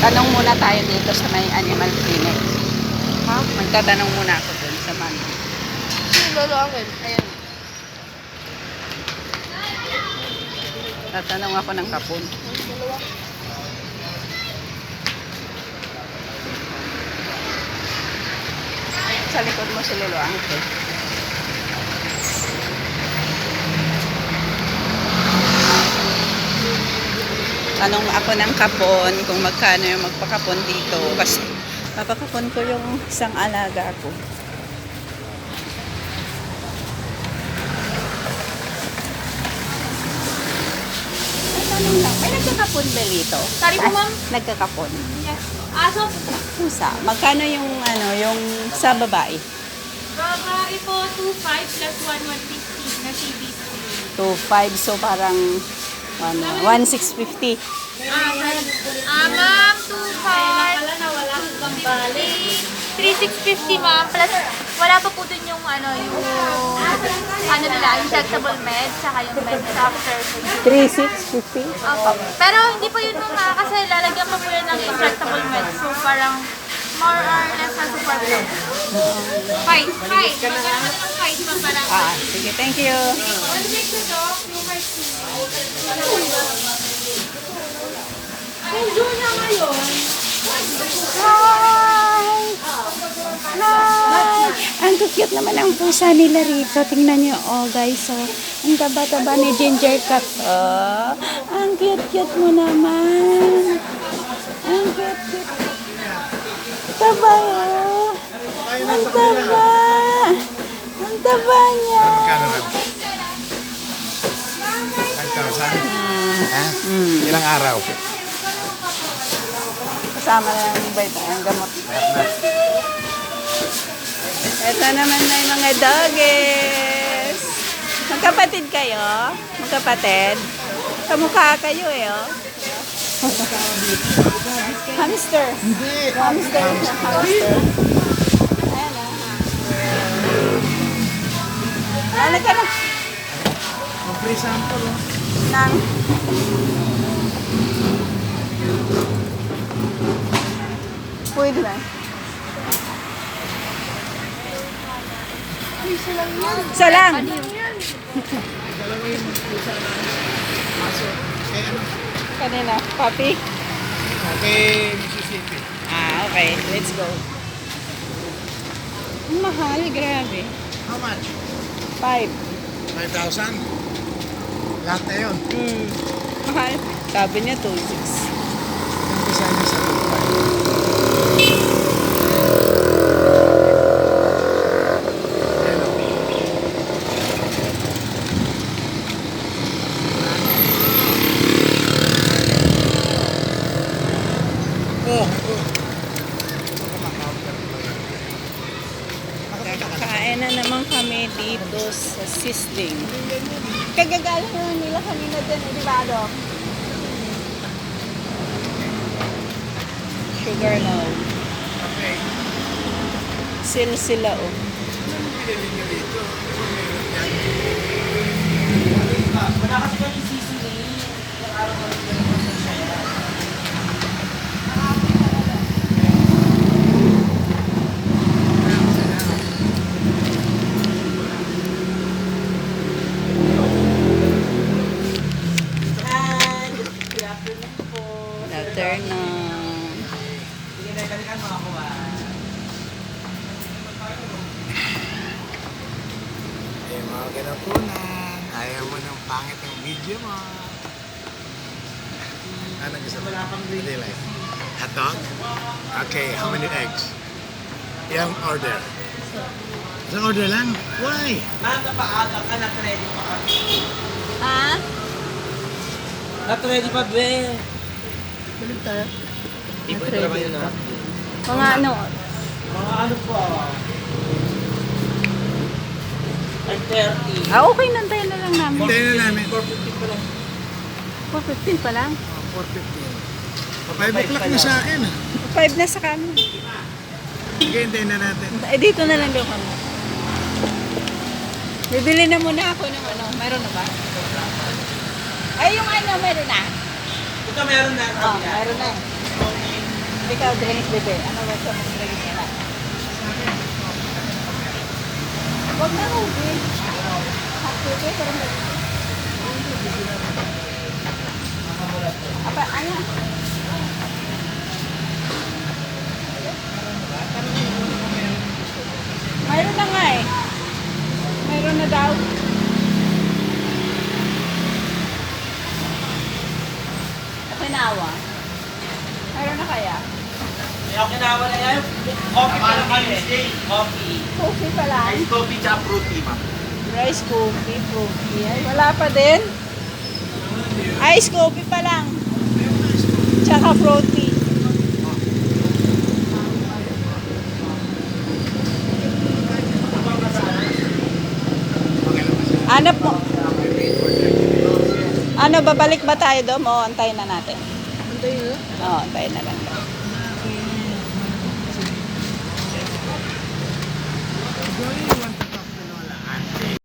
Tanong muna tayo dito sa may animal clinic. Ha? Magtatanong muna ako dun sa man. Lolo Angel. Ayan. Tatanong ako ng kapon. Sa likod mo si Lolo Angel. Tanong ako ng kapon kung magkano yung magpakapon dito. Kasi papakapon ko yung isang alaga ko. Ay, tanong lang. May nagkakapon ba dito? Sorry po, ma'am. Nagkakapon. Yes. Aso, Pusa. Magkano yung ano, yung sa babae? babae po 2.5 plus 1, 150 na CBC. 2.5 so parang ano, 1,650. Ah, ah ma'am, 2.5. Wala na, wala kang bali. 3,650 ma'am, plus wala pa po dun yung ano, yung ano nila, injectable meds, saka yung meds after. 3,650? Opo. Pero hindi po yun ma'am, ah, kasi lalagyan pa po yan ng injectable meds. So parang more or less na support lang. Fight, fight. Ng fight ma'am para Ah, sige, thank you. One week na to, yung fight Ang June na ngayon. Hi! Hi! Ang cute naman ang pusa nila rito. Tingnan nyo, oh guys, oh. Ang taba-taba ni Ginger Cat, oh. Ang cute-cute mo naman. Ang cute-cute. Taba, oh. Ang taba. Ang taba niya. Magkano lang? 5,000? Ha? Ilang araw? Kasama na yung vitamin, ang gamot. Ito naman na yung mga doggies. Magkapatid kayo? Magkapatid? Kamukha kayo eh, oh. hamster. Hindi. Hamster. Hamster. Ano ka na? Free sample. Nang. Pwede na. Isa lang. Kanina, papi. Okay, Mississippi. Ah, okay. Let's go. Mahal, grabe. How much? Five. 5,000? Lahat na yun. Hmm. Mahal. Sabi niya 2.6. Yung design niya sa Dubai. Oh, oh. Kain na naman kami dito sa Sisling. Kagagaling na nila kanina din, di ba, Dok? Sugar now. Okay. Sale sila, oh. Afternoon. Ay, mga ganapunan. Ayaw mo ng pangit ng video mo. Ano gusto mo? Hindi like. Hot dog? Okay, how many eggs? Yung order. Isang order lang? Why? Ha? Not ready pa, be. Tulog tayo. Iba naman yun, ha? Mga ano, Mga ano pa? Like 30. ah, okay, nantayin na lang namin. Hintayin na namin. 450 pa lang. 4.15 pa lang. Oh, 4.15. 5 o'clock na sa akin. ah. 5 na sa kami. Sige, hintayin na natin. Eh, dito na lang daw kami. Bibili na muna ako ng ano. Meron na ba? Ay, yung ano, meron na. Ito meron na. Oh, meron na. Ikaw, Dennis Bebe. Ano ba sa mga drink nila? Huwag na. Hot bebe, pero may... Apa, ayan. Mayroon na nga eh. Mayroon na daw. Okinawa. Mayroon na kaya? May okinawa na yan. Coffee pa lang kami. Coffee. Coffee pa lang. Ice coffee tsaka fruity, ma'am. Rice coffee, coffee. Ay, wala pa din. Ice coffee pa lang. Tsaka fruity. Ano po? Ano, babalik ba tayo doon? O, antayin na natin. Antayin na?